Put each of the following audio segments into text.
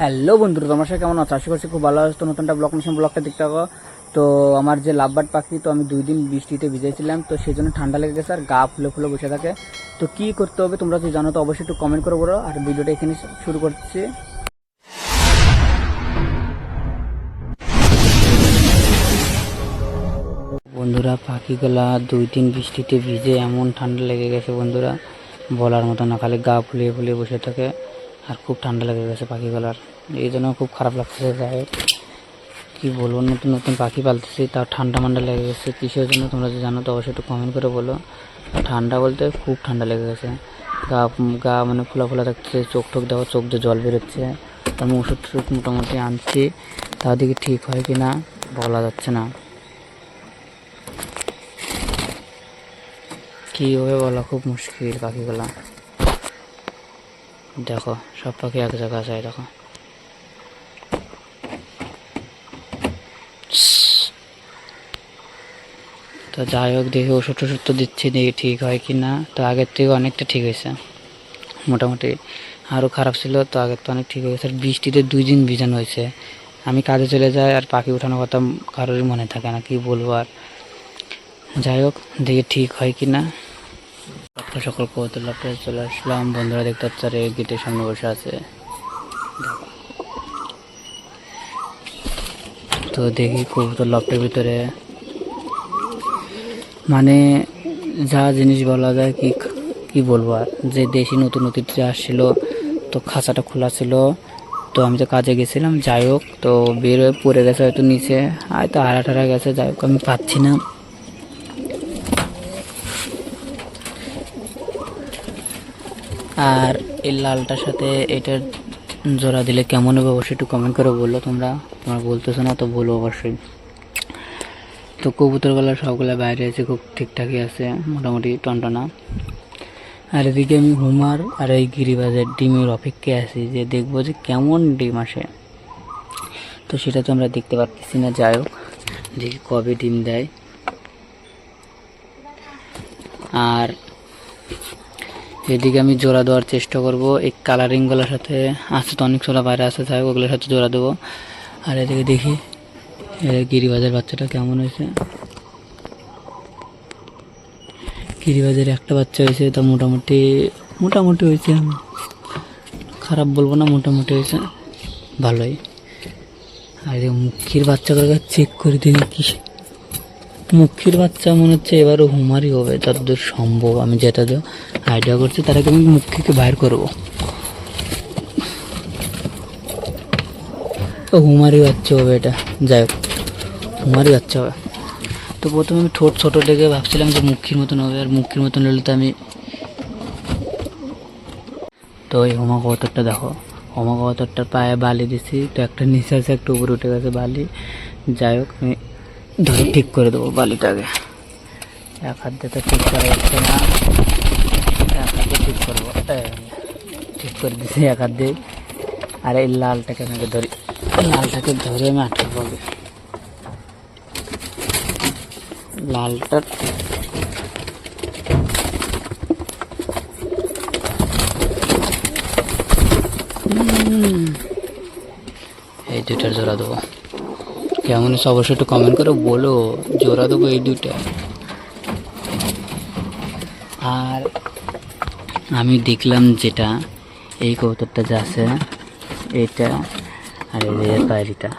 Hello বন্ধুরা, তোমার সাথে কেমন আছো? আশা করছি খুব ভালো আছো। তো নতুনটা ব্লগ মিশন ব্লগটা দেখতে থাকো। তো আমার যে লাভবার্ড পাখি, তো আমি দুই দিন বৃষ্টিতে ভিজেছিলাম তো সেই জন্য ঠান্ডা লেগে গেছে আর গা ফুলে ফুলে বসে থাকে। তো কি করতে হবে তোমরা যদি জানো, তো অবশ্যই একটু কমেন্ট করে বলো। আর ভিডিওটা এখানে শুরু করছি। বন্ধুরা, পাখিগুলা দুই দিন বৃষ্টিতে ভিজে এমন ঠান্ডা লেগে গেছে বন্ধুরা। বলার মতো না, খালি গা ফুলিয়ে ফুলিয়ে বসে থাকে। আর খুব ঠান্ডা লেগে গেছে পাখিগুলার এই জন্য খুব খারাপ লাগতেছে যাই। কি বলব, নতুন নতুন পাখি পালতেছি, তাও ঠান্ডা মান্ডা লেগে গেছে। কিসের জন্য তোমরা যদি জানো তো, অবশ্যই একটু কমেন্ট করে বলো। ঠান্ডা বলতে খুব ঠান্ডা লেগে গেছে। গা গা মানে ফোলা ফোলা থাকতেছে, চোখ টোক দেওয়া চোখ দিয়ে জল বেরোচ্ছে। আমি ওষুধ টষুধ মোটামুটি আনছি। তা দিকে ঠিক হয় কি না বলা যাচ্ছে না। কি হবে বলা খুব মুশকিল পাখিগুলা। দেখো, সব পাখি এক জায়গা আছে দেখো। তো যাই হোক, দেখি ওষুধ টষুধ তো দিচ্ছি, দেখি ঠিক হয় কি না। তো আগের থেকে অনেকটা ঠিক হয়েছে। মোটামুটি আরও খারাপ ছিল, তো আগের তো অনেক ঠিক হয়ে গেছে। আর বৃষ্টিতে দুই দিন ভিজানো হয়েছে। আমি কাজে চলে যাই আর পাখি উঠানোর কথা কারোরই মনে থাকে না, কি বলব আর। যাই হোক, দেখি ঠিক হয় কি না। সকাল সকাল কৌতুল লাফে চলে আসলাম। বন্ধুরা দেখতে পাচ্ছে গেটের সামনে বসে আছে। তো দেখি কবুতর লফটের ভিতরে। মানে যা জিনিস বলা যায় কি কি বলব আর? যে দেশি নতুন অতিথি আসছিল, তো খাঁচাটা খোলা ছিল। তো আমি তো কাজে গেছিলাম, যাই হোক, তো বের হয়ে পড়ে গেছে হয়তো নিচে। হয়তো হারা ঠারা গেছে, যাই হোক, আমি পাচ্ছি না। আর এই লালটার সাথে এটার জোড়া দিলে কেমন হবে অবশ্যই একটু কমেন্ট করে বলল তোমরা তোমরা বলতেছো না, তো বলো অবশ্যই। তো কবুতরগুলো সবগুলো বাইরে আছে, খুব ঠিকঠাকই আছে, মোটামুটি টনটনা। আর এদিকে আমি হুমার আর এই গিরিবাজের ডিমের অপেক্ষায় আছি, যে দেখব যে কেমন ডিম আসে। তো সেটা তো আমরা দেখতে পাচ্ছি না, যাই হোক, দেখি কবে ডিম দেয়। আর এদিকে আমি জোড়া দেওয়ার চেষ্টা করব। এই কালারিংগুলোর সাথে আছে তো অনেক ছোলা বাইরে আছে, যাই ওগুলোর সাথে জোড়া দেবো। আর এদিকে দেখি গিরিবাজের বাচ্চাটা কেমন হয়েছে। গিরিবাজের একটা বাচ্চা হয়েছে তা মোটামুটি মোটামুটি হয়েছে। খারাপ বলব না, মোটামুটি হয়েছে। ভালোই। আর মুখির বাচ্চাগুলোকে চেক করে দিই কি মুখির বাচ্চা মনে হচ্ছে এবারও হুমারই হবে যতদূর সম্ভব। আমি যেটা আইডিয়া করছি, তার আগে আমি মুখিকে বাইর করব। হুমারই বাচ্চা হবে এটা। যাই হোক হুমারই বাচ্চা হবে। তো প্রথমে আমি ঠোঁট ছোটো লেগে ভাবছিলাম যে মুখির মতন হবে, আর মুখির মতন হলে তো আমি তো এই হোমা কবতরটা দেখো। হোমা কবতরটার পায়ে বালি দিছি, তো একটা নিচে আছে, একটা উপরে উঠে গেছে বালি। যাই হোক, আমি ধরে ঠিক করে দেবো বালিটাকে। এক হাত দিয়ে তো ঠিক করা যাচ্ছে না। এক হাত দিয়ে ঠিক করব। ঠিক করে দিছি এক হাত দিয়ে। আর এই লালটাকে আমাকে ধরি, লালটাকে ধরে আমি আটকাবো আগে। লালটার এই দুটার জোড়া দেবো। কেমন অবশ্যই একটু কমেন্ট করে বলো। জোড়া দেবো এই দুইটা। আর আমি দেখলাম যেটা, এই কবুতরটা যে আছে, এটা আর এই পায়রিটা,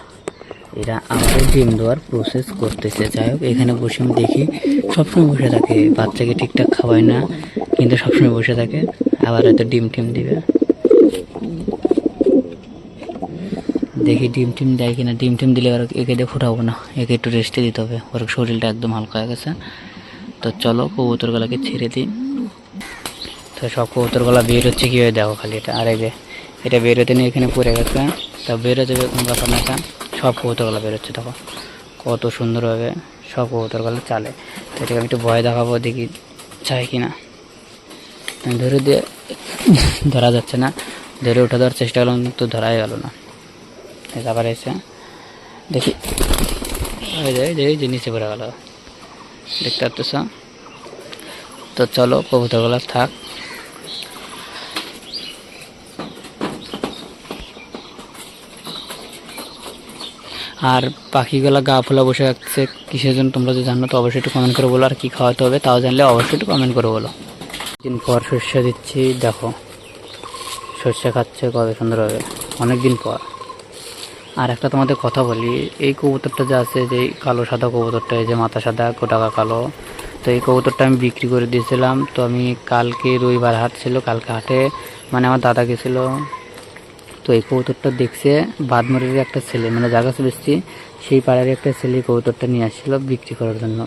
এরা আমাদের ডিম দেওয়ার প্রসেস করতেছে। যাই হোক, এখানে বসে আমি দেখি, সবসময় বসে থাকে। বাচ্চাকে ঠিকঠাক খাওয়ায় না, কিন্তু সবসময় বসে থাকে। আবার হয়তো ডিম টিম দিবে। দেখি ডিম টিম দেয় কিনা, ডিম টিম দিলে আর একে দিয়ে ফুটাবো না। একে একটু রেস্টে দিতে হবে। ওর শরীরটা একদম হালকা হয়ে গেছে। তো চলো কবুতরগুলোকে ছেড়ে দিই। তো সব কবুতরগুলো বের হচ্ছে কীভাবে দেখো খালি এটা। আর এই যে, এটা বেরোতে নিয়ে এখানে পড়ে গেছে। তা বেরো যাবে কোনো ব্যাপার না সব কবুতরগুলো বেরোচ্ছে দেখো। কত সুন্দরভাবে সব কবুতরগুলো চালে। তো এটাকে আমি একটু ভয় দেখাবো, দেখি চাই কি না ধরে দিয়ে ধরা যাচ্ছে না। ধরে উঠে দেওয়ার চেষ্টা করলাম, কিন্তু ধরাই গেল না। আবার এসে দেখি। এই যে নিচে পড়ে গেল। দেখতে পাচ্ছ? তো চলো, কবুতরগুলো থাক। আর পাখিগুলা গা ফোলা বসে থাকছে কিসের জন্য তোমরা যদি জানো তো, অবশ্যই একটু কমেন্ট করে বলো। আর কী খাওয়াতে হবে তাও জানলে অবশ্যই একটু কমেন্ট করে বলো। দিন পর সর্ষে দিচ্ছি, দেখো। সর্ষে খাচ্ছে কত সুন্দরভাবে। অনেক দিন পর। আর একটা তোমাদের কথা বলি, এই কবুতরটা যে আছে, যে কালো সাদা কবুতরটা, এই যে মাথা সাদা কোটাকা কালো, তো এই কবুতরটা আমি বিক্রি করে দিয়েছিলাম। তো আমি কালকে রবিবার হাট ছিল, কালকে হাটে মানে আমার দাদা গেছিল। তো এই কবুতরটা দেখছে বাদমরের একটা ছেলে মানে জায়গা বেশি সেই পাড়ার একটা ছেলে কবুতরটা নিয়ে আসছিল বিক্রি করার জন্য।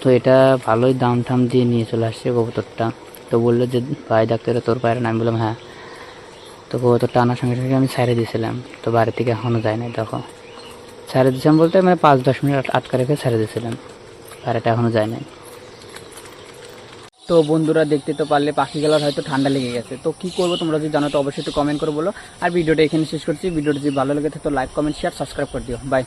তো এটা ভালোই দাম টাম দিয়ে নিয়ে চলে আসছে কবুতরটা। তো বলল যে, ভাই ডাক্তারে তোর পায়ের নাম বললাম হ্যাঁ। তো কবুতরটা আনার সঙ্গে সঙ্গে আমি ছাড়ে দিয়েছিলাম। তো বাড়ি থেকে এখনও যায় নাই, দেখো। ছাড়ে দিয়েছিলাম বলতে মানে পাঁচ, দশ মিনিট আট- আটকা রেখে ছাড়ে দিয়েছিলাম। বাড়িটা এখনও যায় নাই। তো বন্ধুরা, দেখতে তো পারলে পাখিগুলোর হয়তো ঠান্ডা লেগে গেছে। তো কি করব তোমরা যদি জানো, তো অবশ্যই একটু কমেন্ট করে বলো। আর ভিডিওটা এখানে শেষ করছি। ভিডিওটা যদি ভালো লেগে থাকে তো লাইক কমেন্ট শেয়ার সাবস্ক্রাইব করে দিও। বাই